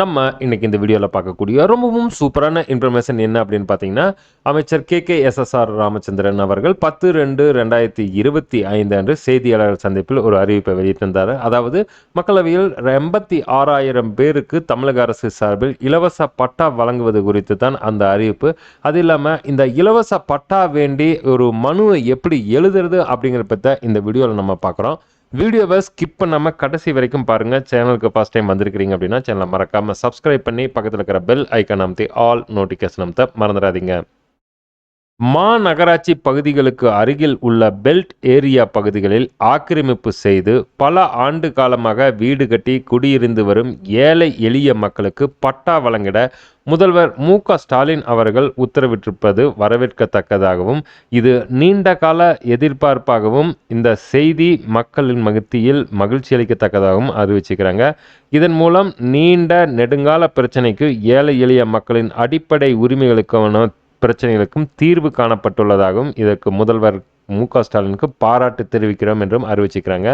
நம்ம இன்னைக்கு இந்த வீடியோவில் பார்க்கக்கூடிய ரொம்பவும் சூப்பரான இன்ஃபர்மேஷன் என்ன அப்படின்னு பார்த்தீங்கன்னா அமைச்சர் கே கே எஸ்எஸ்ஆர் ராமச்சந்திரன் அவர்கள் பத்து ரெண்டு ரெண்டாயிரத்தி இருபத்தி ஐந்து அன்று செய்தியாளர் சந்திப்பில் ஒரு அறிவிப்பை வெளியிட்டிருந்தார். அதாவது மக்களவையில் எண்பத்தி ஆறாயிரம் பேருக்கு தமிழக அரசு சார்பில் இலவச பட்டா வழங்குவது குறித்து தான் அந்த அறிவிப்பு. அது இல்லாமல் இந்த இலவச பட்டா வேண்டி ஒரு மனுவை எப்படி எழுதுறது அப்படிங்கிற பற்றி இந்த வீடியோவில் நம்ம பார்க்குறோம். வீடியோவை ஸ்கிப் பண்ணாமல் கடைசி வரைக்கும் பாருங்கள் சேனலுக்கு ஃபஸ்ட் டைம் வந்திருக்கிறீங்க அப்படின்னா சேனலை மறக்காமல் சப்ஸ்கிரைப் பண்ணி பக்கத்தில் இருக்கிற பெல் ஐக்கான் அமுத்தி ஆல் நோட்டிஃபிகேஷன் அமுத்த மறந்துடாதீங்க. மாநகராட்சி பகுதிகளுக்கு அருகில் உள்ள பெல்ட் ஏரியா பகுதிகளில் ஆக்கிரமிப்பு செய்து பல ஆண்டு காலமாக வீடு கட்டி குடியிருந்து வரும் ஏழை எளிய மக்களுக்கு பட்டா வழங்கிட முதல்வர் மு க ஸ்டாலின் அவர்கள் உத்தரவிட்டிருப்பது வரவேற்கத்தக்கதாகவும் இது நீண்ட கால எதிர்பார்ப்பாகவும் இந்த செய்தி மக்களின் மகிழ்ச்சியில் மகிழ்ச்சி அளிக்கத்தக்கதாகவும் அறிவிச்சுக்கிறாங்க இதன் மூலம் நீண்ட நெடுங்கால பிரச்சனைக்கு ஏழை எளிய மக்களின் அடிப்படை உரிமைகளுக்கான பிரச்சனைகளுக்கும் தீர்வு காணப்பட்டுள்ளதாகவும் இதற்கு முதல்வர் மு க ஸ்டாலினுக்கு பாராட்டு தெரிவிக்கிறோம் என்றும் அறிவிச்சுக்கிறாங்க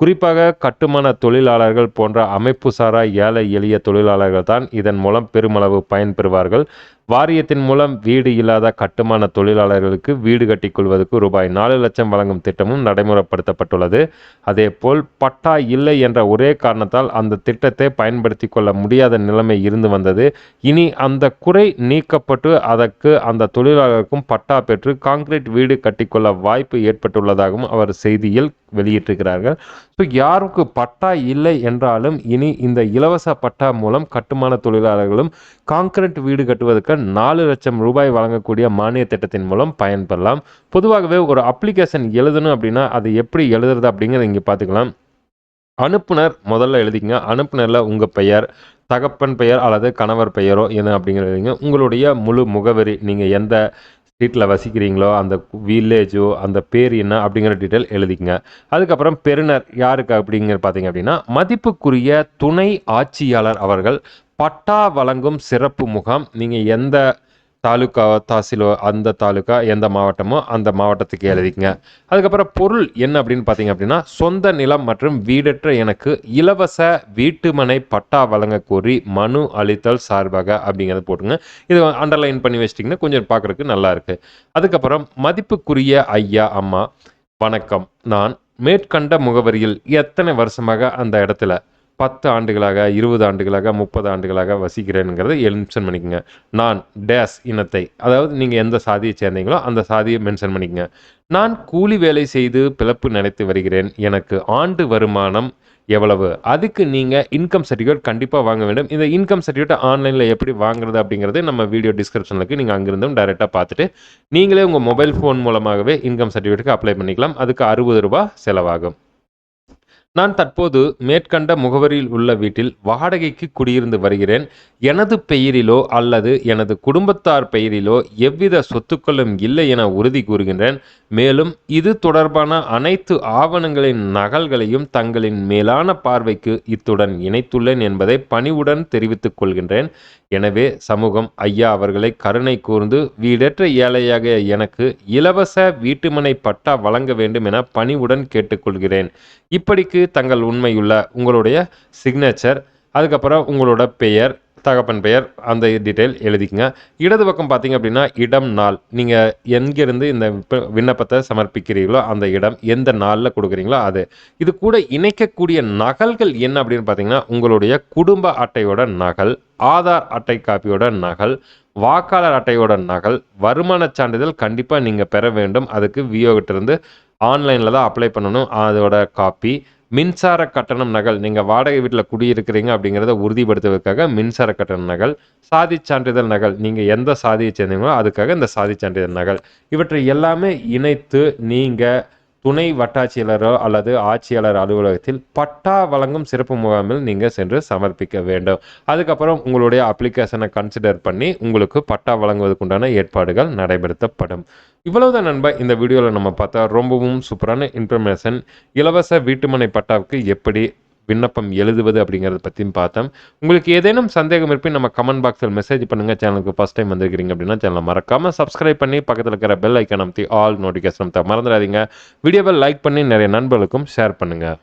குறிப்பாக கட்டுமான தொழிலாளர்கள் போன்ற அமைப்பு சாரா ஏழை எளிய தொழிலாளர்கள் தான் இதன் மூலம் பெருமளவு பயன்பெறுவார்கள் வாரியத்தின் மூலம் வீடு இல்லாத கட்டுமான தொழிலாளர்களுக்கு வீடு கட்டிக் கொள்வதற்கு ரூபாய் நாலு லட்சம் வழங்கும் திட்டமும் நடைமுறைப்படுத்தப்பட்டுள்ளது. அதேபோல் பட்டா இல்லை என்ற ஒரே காரணத்தால் அந்த திட்டத்தை பயன்படுத்தி கொள்ள முடியாத நிலைமை இருந்து வந்தது. இனி அந்த குறை நீக்கப்பட்டு அதற்கு அந்த தொழிலாளருக்கும் பட்டா பெற்று கான்கிரீட் வீடு கட்டிக்கொள்ள வாய்ப்பு ஏற்பட்டுள்ளதாகவும் அவர் செய்தியில் வெளியிட்டிருக்கிறார்கள். ஸோ யாருக்கு பட்டா இல்லை என்றாலும் இனி இந்த இலவச பட்டா மூலம் கட்டுமான தொழிலாளர்களும் காங்கிரீட் வீடு கட்டுவதற்கு நாலு லட்சம் ரூபாய் வழங்கக்கூடிய மானிய திட்டத்தின் மூலம் பயன்பெறலாம். பொதுவாகவே ஒரு அப்ளிகேஷன் எழுதணும் அப்படின்னா அது எப்படி எழுதுறது அப்படிங்கிறத இங்கே பார்த்துக்கலாம். அனுப்புனர் முதல்ல எழுதிங்க அனுப்புனரில் உங்கள் பெயர் தகப்பன் பெயர் அல்லது கணவர் பெயரோ என்ன அப்படிங்கிறது எழுதிங்க உங்களுடைய முழு முகவரி நீங்கள் எந்த ஸ்ட்ரீட்டில் வசிக்கிறீங்களோ அந்த வில்லேஜோ அந்த பேர் என்ன அப்படிங்கிற டீட்டெயில் எழுதிக்கங்க. அதுக்கப்புறம் பெருனர் யாருக்கு அப்படிங்கிற பார்த்தீங்க அப்படின்னா மதிப்புக்குரிய துணை ஆட்சியாளர் அவர்கள் பட்டா வழங்கும் சிறப்பு முகாம். நீங்கள் எந்த தாலுக்கா தாசிலோ அந்த தாலுக்கா எந்த மாவட்டமோ அந்த மாவட்டத்துக்கு எழுதிக்கங்க. அதுக்கப்புறம் பொருள் என்ன அப்படின்னு பார்த்தீங்க அப்படின்னா சொந்த நிலம் மற்றும் வீடற்ற எனக்கு இலவச வீட்டுமனை பட்டா வழங்க கோரி மனு அளித்தல் சார்பாக அப்படிங்கிறத போட்டுங்க. இது அண்டர்லைன் பண்ணி வச்சிட்டிங்கன்னா கொஞ்சம் பார்க்குறதுக்கு நல்லா இருக்குது அதுக்கப்புறம் மதிப்புக்குரிய ஐயா அம்மா வணக்கம். நான் மேற்கண்ட முகவரியில் எத்தனை வருஷமாக அந்த இடத்துல பத்து ஆண்டுகளாக இருபது ஆண்டுகளாக முப்பது ஆண்டுகளாக வசிக்கிறேனுங்கிறத மென்ஷன் பண்ணிக்கோங்க. நான் டேஸ் இனத்தை அதாவது நீங்கள் எந்த சாதியை சேர்ந்தீங்களோ அந்த சாதியை மென்ஷன் பண்ணிக்கோங்க. நான் கூலி வேலை செய்து பிழப்பு நினைத்து வருகிறேன். எனக்கு ஆண்டு வருமானம் எவ்வளவு? அதுக்கு நீங்கள் இன்கம் சர்டிஃபிகேட் கண்டிப்பாக வாங்க வேண்டும். இந்த இன்கம் சர்டிஃபிகேட் ஆன்லைனில் எப்படி வாங்குறது அப்படிங்கிறது நம்ம வீடியோ டிஸ்கிரிப்ஷனுக்கு நீங்கள் அங்கிருந்தும் டைரெக்டாக பார்த்துட்டு நீங்களே உங்கள் மொபைல் ஃபோன் மூலமாகவே இன்கம் சர்டிஃபிகேட்டுக்கு அப்ளை பண்ணிக்கலாம். அதுக்கு அறுபது ரூபா செலவாகும். நான் தற்போது மேற்கண்ட முகவரியில் உள்ள வீட்டில் வாடகைக்கு குடியிருந்து வருகிறேன். எனது பெயரிலோ அல்லது எனது குடும்பத்தார் பெயரிலோ எவ்வித சொத்துக்களும் இல்லை என உறுதி கூறுகின்றேன். மேலும் இது தொடர்பான அனைத்து ஆவணங்களின் நகல்களையும் தங்களின் மேலான பார்வைக்கு இத்துடன் இணைத்துள்ளேன் என்பதை பணிவுடன் தெரிவித்துக் கொள்கின்றேன். எனவே சமூகம் ஐயா அவர்களை கருணை கூர்ந்து வீடற்ற ஏழையாக எனக்கு இலவச வீட்டுமனை பட்டா வழங்க வேண்டும் என பணிவுடன் கேட்டுக்கொள்கிறேன். இப்படிக்கு தங்கள் உண்மையுள்ள உங்களுடைய சிக்னேச்சர் அதுக்கப்புறம் உங்களோட பெயர் தகப்பன் பெயர் அந்த டீட்டெயில் எழுதிக்கங்க. இடது பக்கம் பார்த்தீங்க அப்படின்னா இடம் நாள். நீங்கள் எங்கிருந்து இந்த விண்ணப்பத்தை சமர்ப்பிக்கிறீங்களோ அந்த இடம் எந்த நாளில் கொடுக்குறீங்களோ அது. இது கூட இணைக்கக்கூடிய நகல்கள் என்ன அப்படின்னு பார்த்தீங்கன்னா உங்களுடைய குடும்ப அட்டையோட நகல் ஆதார் அட்டை காப்பியோட நகல் வாக்காளர் அட்டையோட நகல் வருமானச் சான்றிதழ் கண்டிப்பாக நீங்கள் பெற வேண்டும். அதுக்கு வியோகிட்டிருந்து ஆன்லைனில் தான் அப்ளை பண்ணணும். அதோட காப்பி மின்சார கட்டணம் நகல். நீங்கள் வாடகை வீட்டில் குடியிருக்கிறீங்க அப்படிங்கிறத உறுதிப்படுத்துவதற்காக மின்சார கட்டண நகல் சாதி சான்றிதழ் நகல். நீங்கள் எந்த சாதியை சேர்ந்தீங்களோ அதுக்காக இந்த சாதி சான்றிதழ் நகல். இவற்றை எல்லாமே இணைத்து நீங்கள் துணை வட்டாட்சியாளரோ அல்லது ஆட்சியாளர் அலுவலகத்தில் பட்டா வழங்கும் சிறப்பு முகாமில் நீங்கள் சென்று சமர்ப்பிக்க வேண்டும். அதுக்கப்புறம் உங்களுடைய அப்ளிகேஷனை கன்சிடர் பண்ணி உங்களுக்கு பட்டா வழங்குவதற்குண்டான ஏற்பாடுகள் நடைபெறுத்தப்படும். இவ்வளவுதான் நண்பா இந்த வீடியோவில் நம்ம பார்த்தா ரொம்பவும் சூப்பரான இன்ஃபர்மேஷன் இலவச வீட்டுமனை பட்டாவுக்கு எப்படி விண்ணப்பம் எழுதுவது அப்படிங்கிறத பற்றியும் பார்த்தோம். உங்களுக்கு ஏதேனும் சந்தேகம் இருப்பின் நம்ம கமெண்ட் பாக்ஸில் மெசேஜ் பண்ணுங்கள் சேனலுக்கு ஃபஸ்ட் டைம் வந்திருக்கிறீங்க அப்படின்னா சேனலை மறக்காமல் சப்ஸ்கிரைப் பண்ணி பக்கத்தில் இருக்கிற பெல் ஐக்கன் அமைத்தி ஆல் நோட்டிஃபிகேஷன் மறந்துடாதீங்க. வீடியோவை லைக் பண்ணி நிறைய நண்பர்களுக்கும் ஷேர் பண்ணுங்கள்